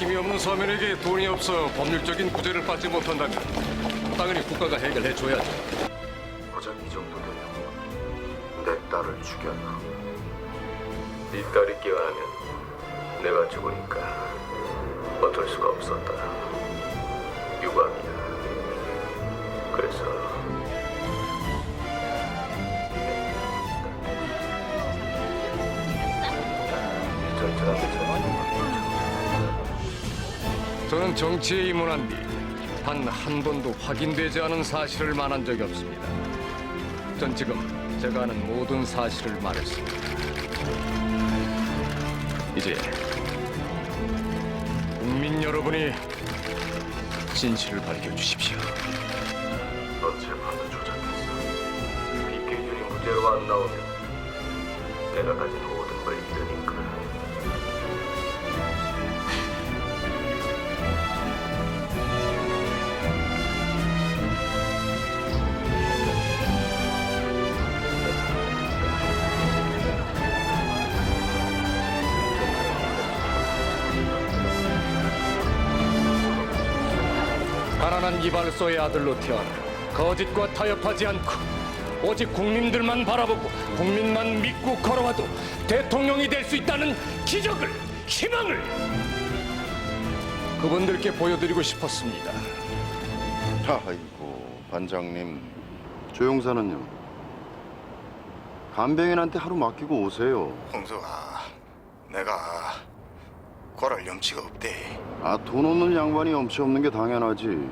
힘이 없는 서민에게 돈이 없어 법률적인 구제를 받지 못한다면 당연히 국가가 해결해 줘야죠. 고작 이 정도 되면 내 딸을 죽였나? 네 딸이 깨어나면 내가 죽으니까 어쩔 수가 없었다. 유감이야. 저는 정치에 입문한 뒤 단 한 번도 확인되지 않은 사실을 말한 적이 없습니다. 전 지금 제가 아는 모든 사실을 말했습니다. 이제 국민 진실을 밝혀주십시오. 너 재판도 조작했어. 비켜준이 무죄로 안 나오면 내가 가진 모든 걸 잃으 가난한 이발소의 아들로 태어나 거짓과 타협하지 않고 오직 국민들만 바라보고 국민만 믿고 걸어와도 대통령이 될 수 있다는 기적을 희망을 그분들께 보여드리고 싶었습니다. 아이고 반장님. 조영사는요? 간병인한테 하루 맡기고 오세요. 홍석아, 내가 고랄 염치가 없대. 아 돈 없는 양반이 염치 없는 게 당연하지.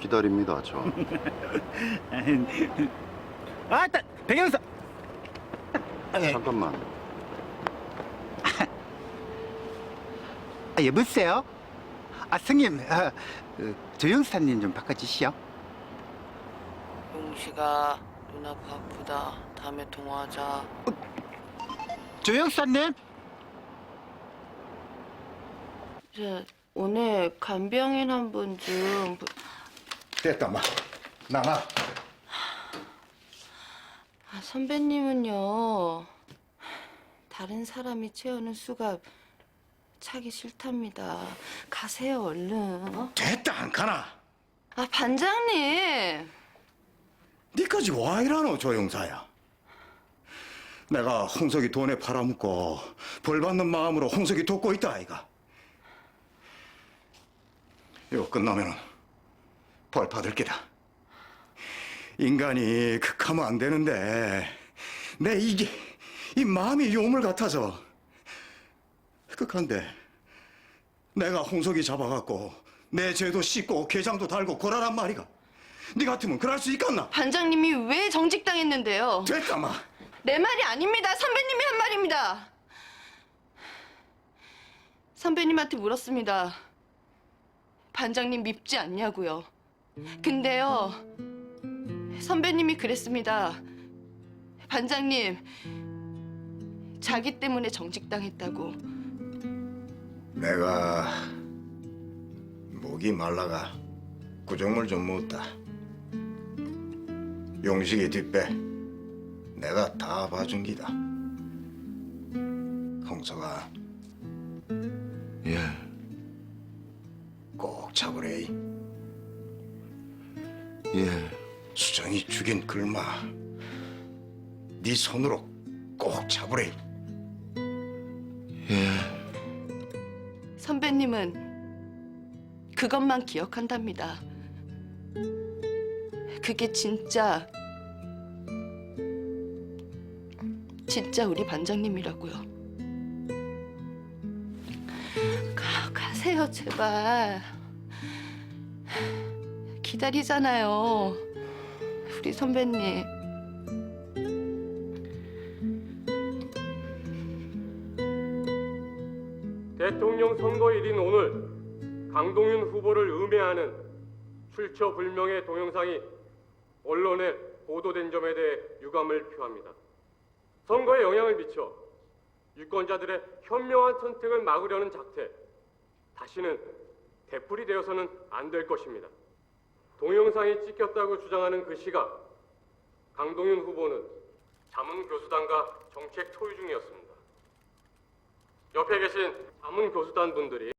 기다립니다 저. 아따 백영사! 잠깐만. 아, 여보세요? 아 성님 아, 그, 조영사님 좀 바꿔주시오. 용식아 누나 바쁘다. 다음에 통화하자. 조영사님 저 오늘 간병인 한 분 좀 됐다, 마. 나가. 아, 선배님은요 다른 사람이 채우는 수가 차기 싫답니다 가세요 얼른 어? 됐다, 안 가나? 아 반장님 니까지 와 이라노, 조영사야. 내가 홍석이 돈에 팔아먹고 벌 받는 마음으로 홍석이 돕고 있다, 아이가. 이거 끝나면은 벌 받을 게다. 인간이 극하면 안 되는데 내 이게 이 마음이 요물 같아서 극한데 내가 홍석이 잡아갖고 내 죄도 씻고 게장도 달고 고라란 말이가. 네 같으면 그럴 수 있겠나? 반장님이 왜 정직당했는데요 됐다, 마. 내 말이 아닙니다 선배님이 한 말입니다 선배님한테 물었습니다 반장님 밉지 않냐고요. 근데요 선배님이 그랬습니다. 반장님 자기 때문에 정직당했다고. 내가 목이 말라가 구정물 좀 묻다. 용식이 뒷배 내가 다 봐준 기다. 홍석아. 예 꼭 잡으래. 예. 수정이 죽인 글마 네 손으로 꼭 잡으래. 예. 선배님은 그것만 기억한답니다 그게 진짜 진짜 우리 반장님이라고요 가, 가세요 제발. 기다리잖아요. 우리 선배님. 대통령 선거일인 오늘 강동윤 후보를 음해하는 출처 불명의 동영상이 언론에 보도된 점에 대해 유감을 표합니다. 선거에 영향을 미쳐 유권자들의 현명한 선택을 막으려는 작태 다시는 되풀이 되어서는 안 될 것입니다. 동영상이 찍혔다고 주장하는 그 시각 강동윤 후보는 자문 교수단과 정책 토의 중이었습니다. 옆에 계신 자문 교수단 분들이